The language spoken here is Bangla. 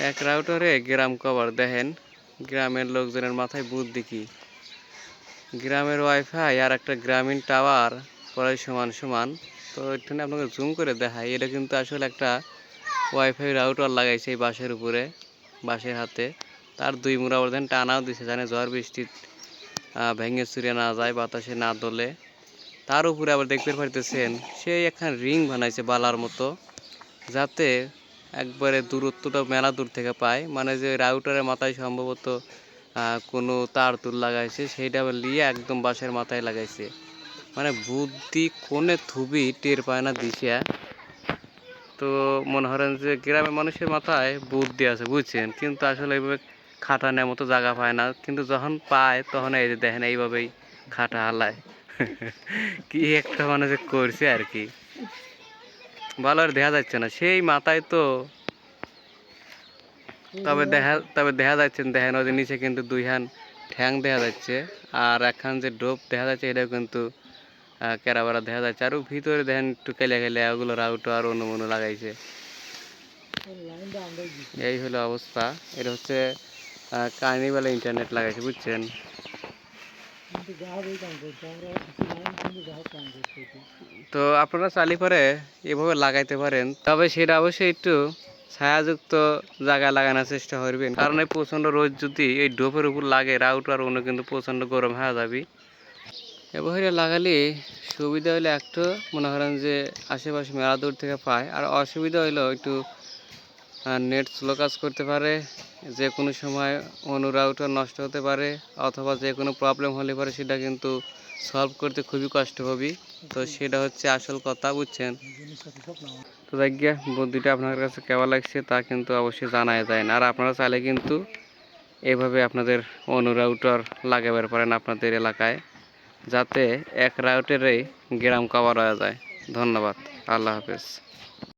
এক রাউটারে গ্রাম কভার, দেখেন। গ্রামের লোকজনের মাথায় বুদ্ধি কি? গ্রামের ওয়াইফাই আর একটা গ্রামীণ টাওয়ার প্রায় সমান সমান। তো এখানে আপনাকে জুম করে দেখাই, এটা কিন্তু আসলে একটা ওয়াইফাই রাউটার লাগাইছে এই বাঁশের উপরে, বাঁশের হাতে। তার দুই মুড়া বর্ধন টানাও দিছে, জানে ঝড় বৃষ্টি ভেঙে চুরে না যায়, বাতাসে না দোলে। তার উপরে আবার দেখতে পারতেছেন সে একখান রিং বানাইছে বালার মতো, যাতে একবারে দূরত্বটা মেলা দূর থেকে পায়। মানে যে রাউটারের মাথায় সম্ভবত কোনো তার তুল লাগাইছে, সেইটা লিয়ে একদম বাঁশের মাথায় লাগাইছে। মানে বুদ্ধি কোনে থুবি টের পায় না দিশা। তো মনে করেন যে গ্রামের মানুষের মাথায় বুদ্ধি আছে, বুঝছেন? কিন্তু আসলে এইভাবে খাটানোর মতো জায়গা পায় না। কিন্তু যখন পায়, তখন এই যে দেখেন এইভাবেই খাটা হালায়। কি একটা মানে যে করছে আর কি। ভালো আর দেখা যাচ্ছে না। সেই মাথায় তো তবে দেখা তবে দেখা যাচ্ছে দেখেন ওদের নিচে কিন্তু দুই হান ঠ্যাং দেখা যাচ্ছে আর একখান যে ডোপ দেখা যাচ্ছে এটাও কিন্তু কেরাবারা দেখা যাচ্ছে। আর ভিতরে দেখেন একটু কেলে কেলে ওগুলো রাউটো আর অন্য মনো লাগাইছে এই হলো অবস্থা। এটা হচ্ছে কার্নিভালে ইন্টারনেট লাগাইছে বুঝছেন? তো আপনারা চালি করে এভাবে লাগাইতে পারেন। তবে সেটা অবশ্যই একটু ছায়াযুক্ত জায়গায় লাগানোর চেষ্টা করবেন। কারণ এই প্রচণ্ড রোদ যদি এই ডোপের উপর লাগে, রাউট আর অন্য কিন্তু প্রচণ্ড গরম হয়ে যাবে। এবারে লাগালে সুবিধা হলে একটু মনে করেন যে আশেপাশে মেলা দূর থেকে পায়। আর অসুবিধা হইল একটু নেট স্লো কাজ করতে পারে, যে কোনো সময় অনু রাউটার নষ্ট হতে পারে, অথবা যে কোনো প্রবলেম হলে পারে সেটা কিন্তু সলভ করতে খুবই কষ্ট হবে। তো সেটা হচ্ছে আসল কথা, বুঝছেন? তো দেখ গিয়া বুদ্ধিটা আপনার কাছে কেমন লাগছে তা কিন্তু অবশ্যই জানাই যায় না আর আপনারা চাইলে কিন্তু এভাবে আপনাদের অনু রাউটার লাগাবার পারেন আপনাদের এলাকায়, যাতে এক রাউটারেই গ্রাম কভার হয়ে যায়। ধন্যবাদ। আল্লাহ হাফেজ।